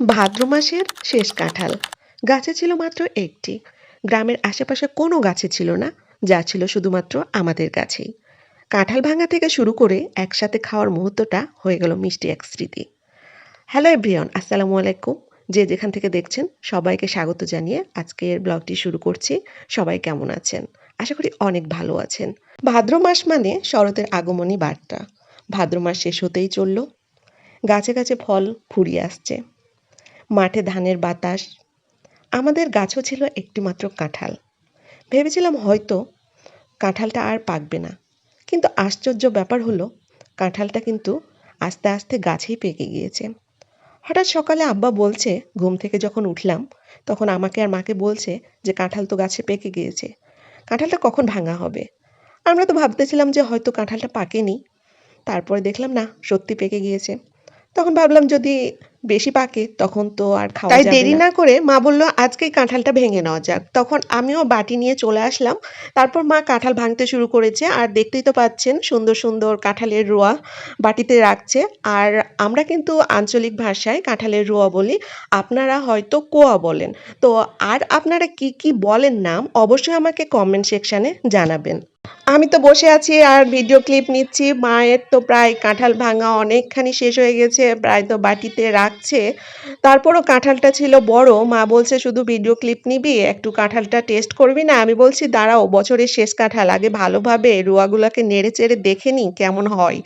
ভাদ্র মাসের শেষ কাঁঠাল। গাছে ছিল মাত্র একটি। গ্রামের আশেপাশে কোনো গাছে ছিল না, যা ছিল শুধুমাত্র আমাদের গাছেই। কাঁঠাল ভাঙা থেকে শুরু করে একসাথে খাওয়ার মুহূর্তটা হয়ে গেল মিষ্টি এক স্মৃতি। হ্যালো এভরিওয়ান, আসসালামু আলাইকুম। যে যেখান থেকে দেখছেন, সবাইকে স্বাগত জানিয়ে আজকের ব্লগটি শুরু করছি। সবাই কেমন আছেন? আশা করি অনেক ভালো আছেন। ভাদ্র মাস মানে শরতের আগমনী বার্তা। ভাদ্র মাস শেষ হতেই চলল। গাছে গাছে ফল ফুরিয়ে আসছে। মাঠে ধানের বাতাস। আমাদের গাছও ছিল একটিমাত্র কাঁঠাল। ভেবেছিলাম হয়তো কাঁঠালটা আর পাকবে না। কিন্তু আশ্চর্য ব্যাপার হলো, কাঁঠালটা কিন্তু আস্তে আস্তে গাছেই পেকে গিয়েছে। হঠাৎ সকালে আব্বা বলছে, ঘুম থেকে যখন উঠলাম, তখন আমাকে আর মাকে বলছে যে, কাঁঠাল তো গাছে পেকে গিয়েছে। কাঁঠালটা কখন ভাঙা হবে? আমরা তো ভাবতেছিলাম যে, হয়তো কাঁঠালটা পাকেনি। তারপরে দেখলাম, না, সত্যি পেকে গিয়েছে। তখন ভাবলাম যদি বেশি পাকে তখন তো আর খাওয়া তাই দেরি না। করে মা বলল আজকেই কাঁঠালটা ভেঙে নেওয়া যাক। তখন আমিও বাটি নিয়ে চলে আসলাম। তারপর মা কাঁঠাল ভাঙতে শুরু করেছে আর দেখতেই তো পাচ্ছেন সুন্দর সুন্দর কাঁঠালের রোয়া বাটিতে রাখছে। আর আমরা কিন্তু আঞ্চলিক ভাষায় কাঁঠালের রোয়া বলি আপনারা হয়তো কোয়া বলেন। তো আর আপনারা কি কি বলেন নাম অবশ্যই আমাকে কমেন্ট সেকশানে জানাবেন। আমি তো বসে আছি আর ভিডিও ক্লিপ নিচ্ছি। মায়ের তো প্রায় কাঁঠাল ভাঙা অনেকখানি শেষ হয়ে গেছে, প্রায় তো বাটিতে রাখছে। তারপরও কাঁঠালটা ছিল বড়। মা বলছে, শুধু ভিডিও ক্লিপ নিবি, একটু কাঁঠালটা টেস্ট করবি না? আমি বলছি, দাঁড়াও, বছরের শেষ কাঁঠাল। আগে ভালোভাবে রুয়াগুলোকে নেড়ে চেড়ে দেখে নিই কেমন হয়।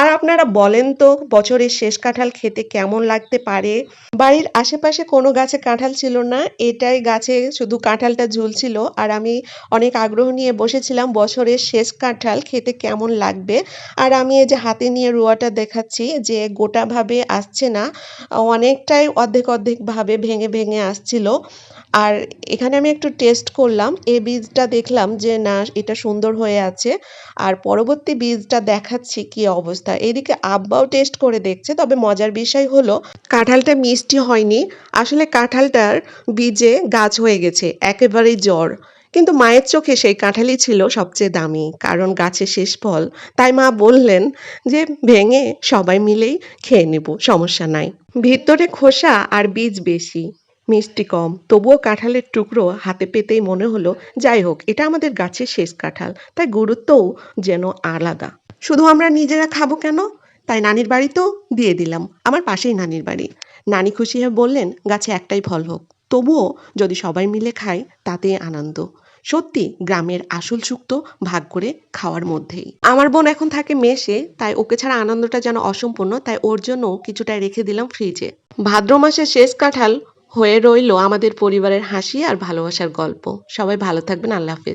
আর আপনারা বলেন তো, বছরের শেষ কাঁঠাল খেতে কেমন লাগতে পারে? বাড়ির আশেপাশে কোনো গাছে কাঁঠাল ছিল না। এটাই গাছে শুধু কাঁঠালটা ঝুলছিল। আর আমি অনেক আগ্রহ নিয়ে বসেছিলাম বছরের শেষ কাঁঠাল খেতে কেমন লাগবে? আর আমি এই যে হাতে নিয়ে রোয়াটা দেখাচ্ছি যে গোটাভাবে আসছে না, অনেকটাই অর্ধেক অর্ধেকভাবে ভেঙে ভেঙে আসছিল। আর এখানে আমি একটু টেস্ট করলাম, এই বীজটা দেখলাম যে না, এটা সুন্দর হয়ে আছে। আর পরবর্তী বীজটা দেখাচ্ছি কি অবস্থা। এদিকে আব্বাও টেস্ট করে দেখছে, তবে মজার বিষয় হলো কাঁঠালটা মিষ্টি হয়নি। আসলে কাঁঠালটার বীজে গাছ হয়ে গেছে, একেবারেই জ্বর। কিন্তু মায়ের চোখে সেই কাঁঠালই ছিল সবচেয়ে দামি, কারণ গাছের শেষ ফল। তাই মা বললেন যে, ভেঙে সবাই মিলেই খেয়ে নেব, সমস্যা নাই। ভিতরে খোসা আর বীজ বেশি, মিষ্টি কম। তবুও কাঁঠালের টুকরো হাতে পেতেই মনে হলো, যাই হোক, এটা আমাদের গাছের শেষ কাঁঠাল। তাই গুরুত্বও যেন আলাদা। শুধু আমরা নিজেরা খাব কেন? তাই নানির বাড়িতেও দিয়ে দিলাম। আমার পাশেই নানির বাড়ি। নানি খুশি হয়ে বললেন, গাছে একটাই ফল হোক। তবুও যদি সবাই মিলে খাই তাতেই আনন্দ। সত্যি গ্রামের আসল সুক্ত ভাগ করে খাওয়ার মধ্যেই। আমার বোন এখন থাকে মেশে তাই ওকে ছাড়া আনন্দটা যেন অসম্পূর্ণ, তাই ওর জন্য কিছুটা রেখে দিলাম ফ্রিজে ভাদ্র মাসের শেষ কাঁঠাল হয়ে রইল আমাদের পরিবারের হাসি আর ভালোবাসার গল্প। সবাই ভালো থাকবেন, আল্লাহ হাফেজ।